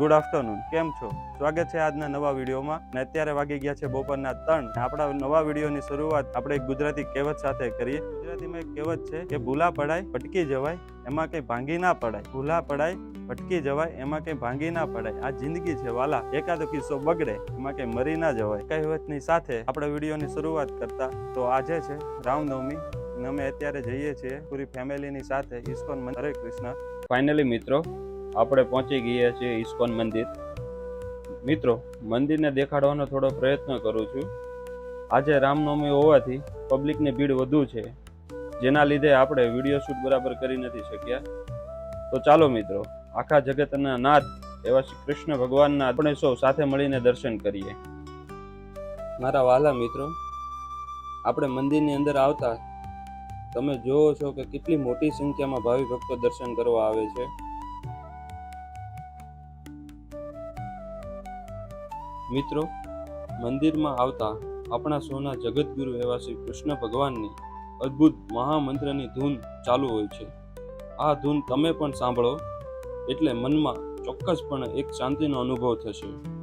Good afternoon કેમ છો? સ્વાગત છે આજના નવા વિડીયોમાં. ને અત્યારે વાગી ગયા છે બપોરના ત્રણ. આપણા નવા વિડીયોની શરૂઆત આપણે ગુજરાતી કહેવત સાથે કરીએ. ગુજરાતીમાં એક કહેવત છે કે ભૂલા પડાય, ભટકી જવાય, એમાં કંઈ ભાંગી ના પડાય. ભૂલા પડાય, ભટકી જવાય, એમાં કંઈ ભાંગી ના પડાય. આ જિંદગી છે, વાલા. એકાદો કિસ્સો બગડે, એમાં કંઈ મરી ના જવાય. કહેવતની સાથે આપણે વિડીયોની શરૂઆત કરતા તો આજે છે રામનવમી. અમે અત્યારે જઈએ છીએ પૂરી ફેમિલીની સાથે. ઇસ્કોન હરે કૃષ્ણ. ફાઇનલી મિત્રો આપણે પહોંચી ગયા છીએ ઇસ્કોન મંદિર. મિત્રો, મંદિરને દેખાડવાનો થોડો પ્રયત્ન કરું છું. આજે રામનવમી હોવાથી પબ્લિકની ભીડ વધુ છે. જેના લીધે આપણે વીડિયો શૂટ બરાબર કરી નથી શક્યા. તો ચાલો મિત્રો, આખા જગતના નાથ એવા શ્રી કૃષ્ણ ભગવાનના આપણે સૌ સાથે મળીને દર્શન કરીએ. મારા વાલા મિત્રો, આપણે મંદિરની અંદર આવતા તમે જોવો છો કે કેટલી મોટી સંખ્યામાં ભાવિ ભક્તો દર્શન કરવા આવે છે. મિત્રો, મંદિરમાં આવતા આપણા સૌના જગતગુરુ એવા શ્રી કૃષ્ણ ભગવાનની અદ્ભુત મહામંત્રની ધૂન ચાલુ હોય છે. આ ધૂન તમે પણ સાંભળો, એટલે મનમાં ચોક્કસપણે એક શાંતિનો અનુભવ થશે.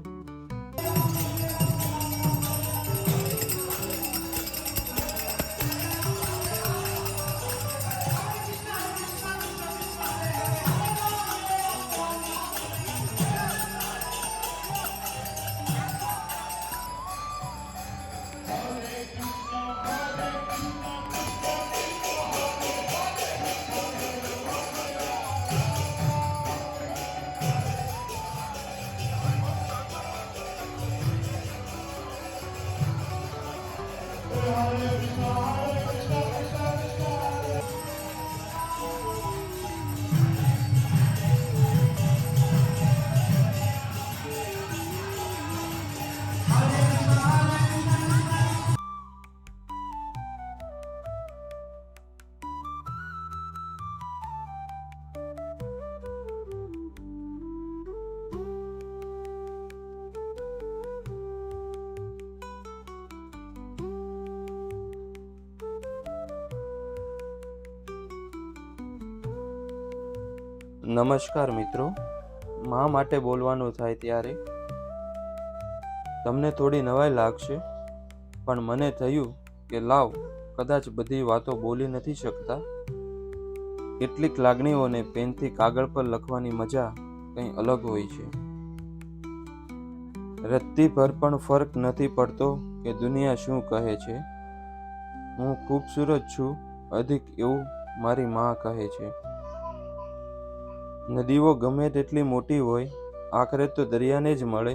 નમસ્કાર મિત્રો. મા માટે બોલવાનું થાય ત્યારે? તમને થોડી નવાઈ લાગશે, પણ મને થયું કે લાવ, કદાચ બધી વાતો બોલી નથી શકતા. કેટલીક લાગણીઓને પેનથી કાગળ પર લખવાની મજા કંઈ અલગ હોય છે. રત્તી પર પણ ફરક નથી પડતો કે દુનિયા શું કહે છે. હું ખૂબસૂરત છું, અધિક એવું મારી મા કહે છે. નદીઓ ગમે તેટલી મોટી હોય, આખરે તો દરિયાને જ મળે.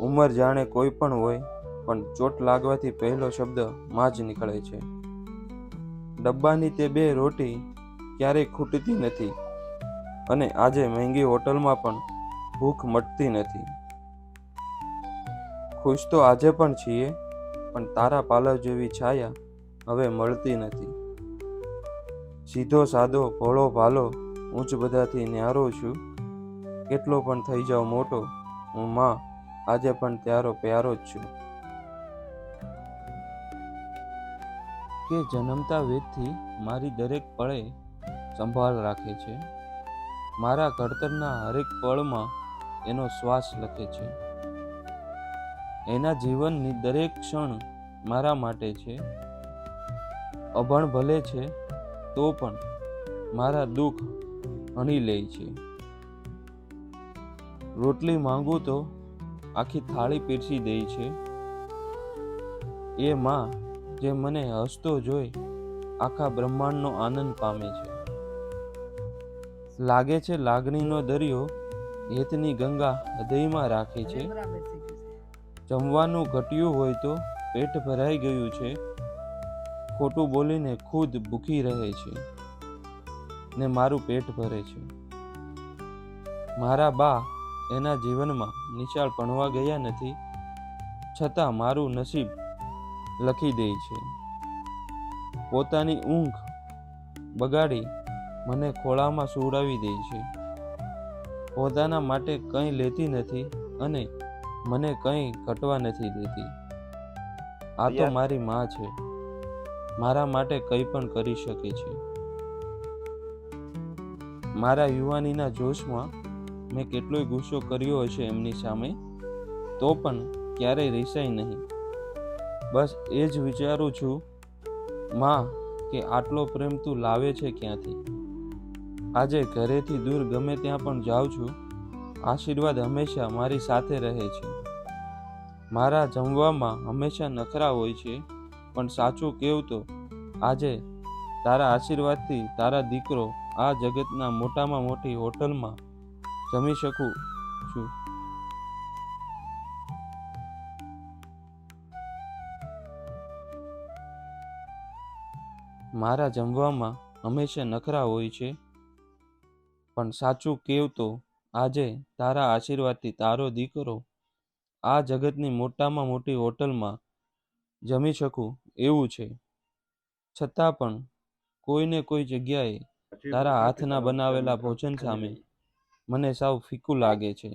ઉંમર જાણે કોઈ પણ હોય, પણ ચોટ લાગવાથી પહેલો શબ્દમાં જ નીકળે છે. ડબ્બાની તે બે રોટી ક્યારેય ખૂટતી નથી અને આજે મહેંગી હોટલમાં પણ ભૂખ મટતી નથી. ખુશ તો આજે પણ છીએ, પણ તારા પાલવ જેવી છાયા હવે મળતી નથી. સીધો સાદો ભોળો ભાલો ઊંચ બધાથી ન્યારો છું. કેટલો પણ થઈ જાઉં મોટો, હું માં, આજે પણ ત્યારો પ્યારો જ છું. કે જન્મતા વેદથી મારી દરેક પળે સંભાળ રાખે છે. મારા ઘડતરના હરેક પળમાં એનો શ્વાસ લખે છે. એના જીવનની દરેક ક્ષણ મારા માટે છે. અભણ ભલે છે, તો પણ મારા દુઃખ હણી લે છે. રોટલી માંગું તો આખી થાળી પીરસી દે છે. એ માં જે મને હસતો જોઈ આખા બ્રહ્માંડનો આનંદ પામે છે. લાગે છે લાગણીનો દરિયો હેતની ગંગા હૃદયમાં રાખે છે. જમવાનું ઘટ્યું હોય તો પેટ ભરાઈ ગયું છે. ખોટું બોલીને ખુદ ભૂખી રહે છે. ને મારું પેટ ભરે છે. મારા બા એના જીવનમાં નિશાળ ભણવા ગયા નથી છતાં મારું નસીબ લખી દે છે. પોતાની ઊંઘ બગાડી મને ખોળામાં સુવડાવી દે છે. પોતાના માટે કંઈ લેતી નથી અને મને કંઈ ઘટવા નથી દેતી. આ તો મારી માં છે. મારા માટે કંઈ પણ કરી શકે છે. મારા યુવાનીના જોશમાં મેં કેટલોય ગુસ્સો કર્યો હશે એમની સામે, તો પણ ક્યારેય રિસાય નહીં. બસ એ જ વિચારું છું, માં, કે આટલો પ્રેમ તું લાવે છે ક્યાંથી? આજે ઘરેથી દૂર ગમે ત્યાં પણ જાઉં છું, આશીર્વાદ હંમેશા મારી સાથે રહે છે. મારા જમવામાં હંમેશા નખરા હોય છે, પણ સાચું કેવું તો, આજે તારા આશીર્વાદથી તારા દીકરો આ જગતના મોટામાં મોટી હોટલમાં જમી શકું છું. મારા જમવામાં હંમેશા નખરા હોય છે, પણ સાચું કેવ તો આજે તારા આશીર્વાદથી તારો દીકરો આ જગતની મોટામાં મોટી હોટલમાં જમી શકું એવું છે. છતાં પણ કોઈને કોઈ જગ્યાએ તારા હાથના બનાવેલા ભોજન સામે મને સાવ ફીકું લાગે છે.